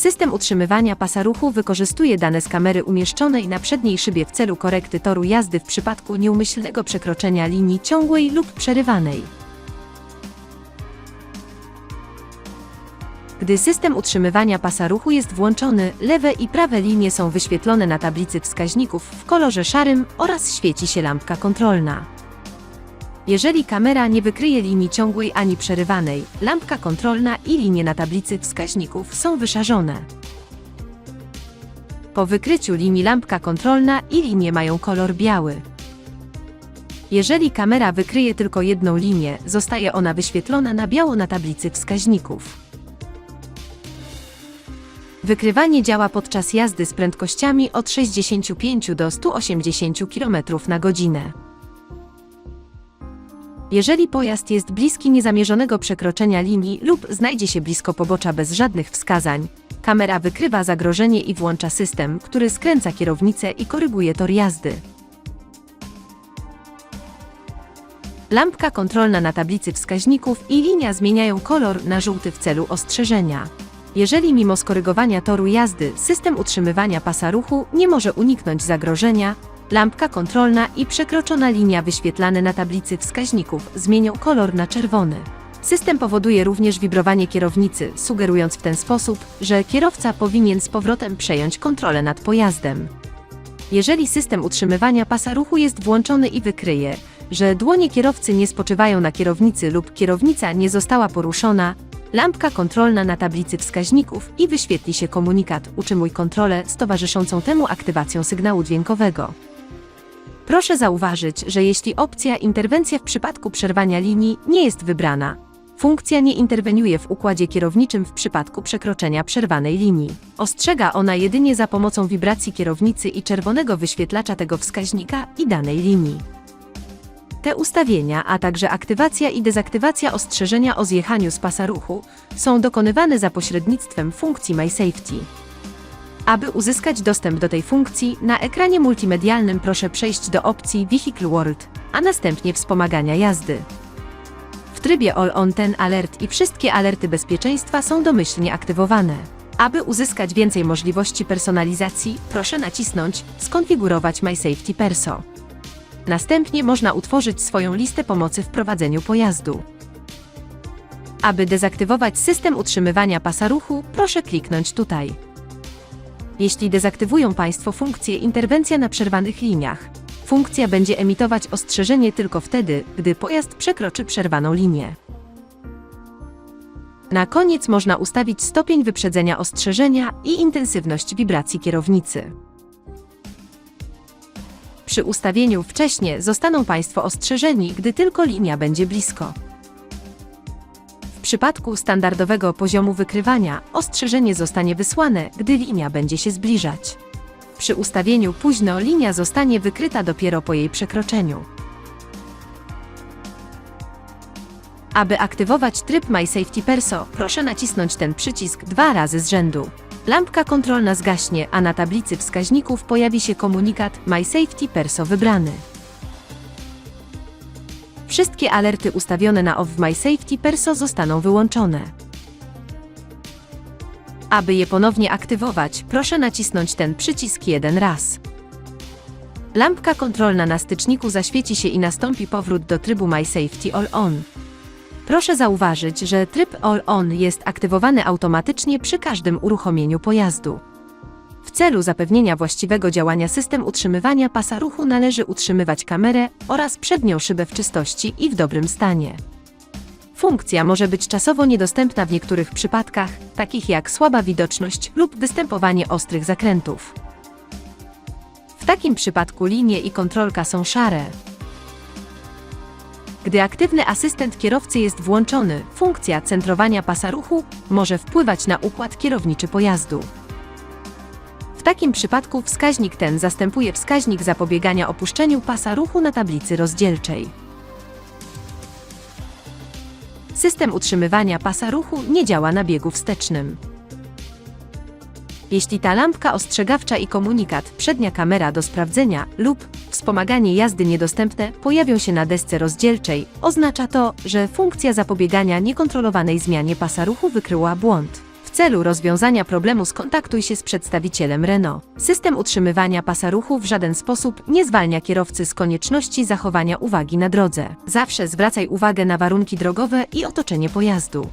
System utrzymywania pasa ruchu wykorzystuje dane z kamery umieszczonej na przedniej szybie w celu korekty toru jazdy w przypadku nieumyślnego przekroczenia linii ciągłej lub przerywanej. Gdy system utrzymywania pasa ruchu jest włączony, lewe i prawe linie są wyświetlone na tablicy wskaźników w kolorze szarym oraz świeci się lampka kontrolna. Jeżeli kamera nie wykryje linii ciągłej ani przerywanej, lampka kontrolna i linie na tablicy wskaźników są wyszarzone. Po wykryciu linii lampka kontrolna i linie mają kolor biały. Jeżeli kamera wykryje tylko jedną linię, zostaje ona wyświetlona na biało na tablicy wskaźników. Wykrywanie działa podczas jazdy z prędkościami od 65 do 180 km na godzinę. Jeżeli pojazd jest bliski niezamierzonego przekroczenia linii lub znajdzie się blisko pobocza bez żadnych wskazań, kamera wykrywa zagrożenie i włącza system, który skręca kierownicę i koryguje tor jazdy. Lampka kontrolna na tablicy wskaźników i linia zmieniają kolor na żółty w celu ostrzeżenia. Jeżeli mimo skorygowania toru jazdy system utrzymywania pasa ruchu nie może uniknąć zagrożenia, lampka kontrolna i przekroczona linia wyświetlane na tablicy wskaźników zmienią kolor na czerwony. System powoduje również wibrowanie kierownicy, sugerując w ten sposób, że kierowca powinien z powrotem przejąć kontrolę nad pojazdem. Jeżeli system utrzymywania pasa ruchu jest włączony i wykryje, że dłonie kierowcy nie spoczywają na kierownicy lub kierownica nie została poruszona, lampka kontrolna na tablicy wskaźników i wyświetli się komunikat Utrzymuj kontrolę z towarzyszącą temu aktywacją sygnału dźwiękowego. Proszę zauważyć, że jeśli opcja Interwencja w przypadku przerwania linii nie jest wybrana, funkcja nie interweniuje w układzie kierowniczym w przypadku przekroczenia przerwanej linii. Ostrzega ona jedynie za pomocą wibracji kierownicy i czerwonego wyświetlacza tego wskaźnika i danej linii. Te ustawienia, a także aktywacja i dezaktywacja ostrzeżenia o zjechaniu z pasa ruchu są dokonywane za pośrednictwem funkcji MySafety. Aby uzyskać dostęp do tej funkcji, na ekranie multimedialnym proszę przejść do opcji Vehicle World, a następnie wspomagania jazdy. W trybie All On ten alert i wszystkie alerty bezpieczeństwa są domyślnie aktywowane. Aby uzyskać więcej możliwości personalizacji, proszę nacisnąć Skonfigurować MySafety Perso. Następnie można utworzyć swoją listę pomocy w prowadzeniu pojazdu. Aby dezaktywować system utrzymywania pasa ruchu, proszę kliknąć tutaj. Jeśli dezaktywują Państwo funkcję interwencja na przerwanych liniach, funkcja będzie emitować ostrzeżenie tylko wtedy, gdy pojazd przekroczy przerwaną linię. Na koniec można ustawić stopień wyprzedzenia ostrzeżenia i intensywność wibracji kierownicy. Przy ustawieniu wcześnie zostaną Państwo ostrzeżeni, gdy tylko linia będzie blisko. Przypadku standardowego poziomu wykrywania ostrzeżenie zostanie wysłane, gdy linia będzie się zbliżać. Przy ustawieniu późno linia zostanie wykryta dopiero po jej przekroczeniu. Aby aktywować tryb My Safety Perso, proszę nacisnąć ten przycisk dwa razy z rzędu. Lampka kontrolna zgaśnie, a na tablicy wskaźników pojawi się komunikat My Safety Perso wybrany. Wszystkie alerty ustawione na Off My Safety Perso zostaną wyłączone. Aby je ponownie aktywować, proszę nacisnąć ten przycisk jeden raz. Lampka kontrolna na styczniku zaświeci się i nastąpi powrót do trybu My Safety All On. Proszę zauważyć, że tryb All On jest aktywowany automatycznie przy każdym uruchomieniu pojazdu. W celu zapewnienia właściwego działania system utrzymywania pasa ruchu należy utrzymywać kamerę oraz przednią szybę w czystości i w dobrym stanie. Funkcja może być czasowo niedostępna w niektórych przypadkach, takich jak słaba widoczność lub występowanie ostrych zakrętów. W takim przypadku linie i kontrolka są szare. Gdy aktywny asystent kierowcy jest włączony, funkcja centrowania pasa ruchu może wpływać na układ kierowniczy pojazdu. Takim przypadku wskaźnik ten zastępuje wskaźnik zapobiegania opuszczeniu pasa ruchu na tablicy rozdzielczej. System utrzymywania pasa ruchu nie działa na biegu wstecznym. Jeśli ta lampka ostrzegawcza i komunikat przednia kamera do sprawdzenia lub wspomaganie jazdy niedostępne pojawią się na desce rozdzielczej, oznacza to, że funkcja zapobiegania niekontrolowanej zmianie pasa ruchu wykryła błąd. W celu rozwiązania problemu skontaktuj się z przedstawicielem Renault. System utrzymywania pasa ruchu w żaden sposób nie zwalnia kierowcy z konieczności zachowania uwagi na drodze. Zawsze zwracaj uwagę na warunki drogowe i otoczenie pojazdu.